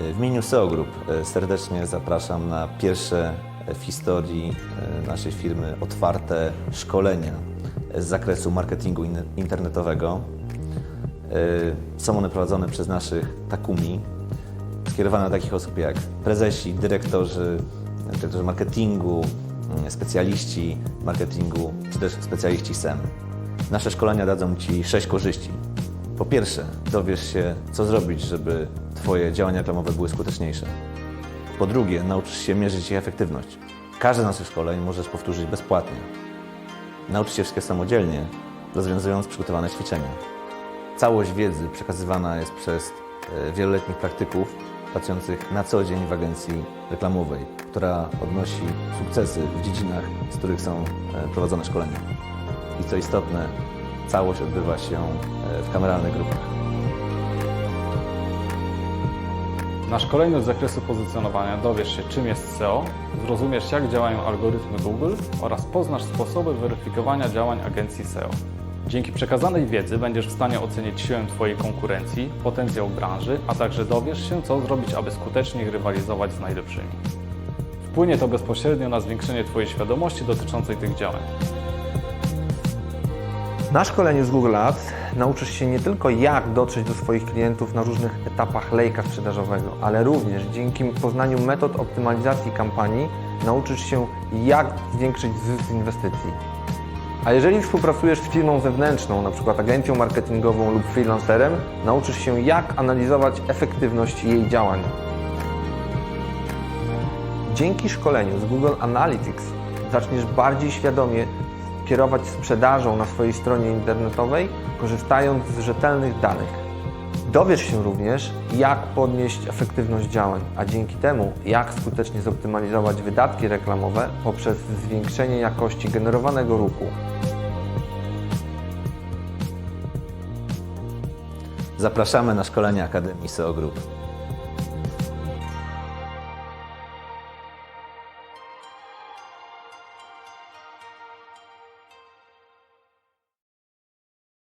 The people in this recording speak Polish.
W imieniu SEO Group e, serdecznie zapraszam na pierwsze w historii e, naszej firmy otwarte szkolenia z zakresu marketingu in- internetowego. E, Są one prowadzone przez naszych Takumi, skierowane do takich osób jak prezesi, dyrektorzy, dyrektorzy marketingu, mm, specjaliści marketingu, czy też specjaliści SEM. Nasze szkolenia dadzą Ci sześć korzyści. Po pierwsze, dowiesz się, co zrobić, żeby Twoje działania reklamowe były skuteczniejsze. Po drugie, nauczysz się mierzyć ich efektywność. Każde z naszych szkoleń możesz powtórzyć bezpłatnie. Nauczysz się wszystkie samodzielnie, rozwiązując przygotowane ćwiczenia. Całość wiedzy przekazywana jest przez e, wieloletnich praktyków pracujących na co dzień w agencji reklamowej, która odnosi sukcesy w dziedzinach, z których są e, prowadzone szkolenia. I co istotne, całość odbywa się e, w kameralnych grupach. Na szkoleniu z zakresu pozycjonowania dowiesz się, czym jest SEO, zrozumiesz, jak działają algorytmy Google oraz poznasz sposoby weryfikowania działań agencji SEO. Dzięki przekazanej wiedzy będziesz w stanie ocenić siłę Twojej konkurencji, potencjał branży, a także dowiesz się, co zrobić, aby skutecznie rywalizować z najlepszymi. Wpłynie to bezpośrednio na zwiększenie Twojej świadomości dotyczącej tych działań. Na szkoleniu z Google Ads nauczysz się nie tylko jak dotrzeć do swoich klientów na różnych etapach lejka sprzedażowego, ale również dzięki poznaniu metod optymalizacji kampanii nauczysz się jak zwiększyć zysk inwestycji. A jeżeli współpracujesz z firmą zewnętrzną, np. agencją marketingową lub freelancerem, nauczysz się jak analizować efektywność jej działań. Dzięki szkoleniu z Google Analytics zaczniesz bardziej świadomie kierować sprzedażą na swojej stronie internetowej, korzystając z rzetelnych danych. Dowiesz się również, jak podnieść efektywność działań, a dzięki temu, jak skutecznie zoptymalizować wydatki reklamowe poprzez zwiększenie jakości generowanego ruchu. Zapraszamy na szkolenia Akademii SEO Group.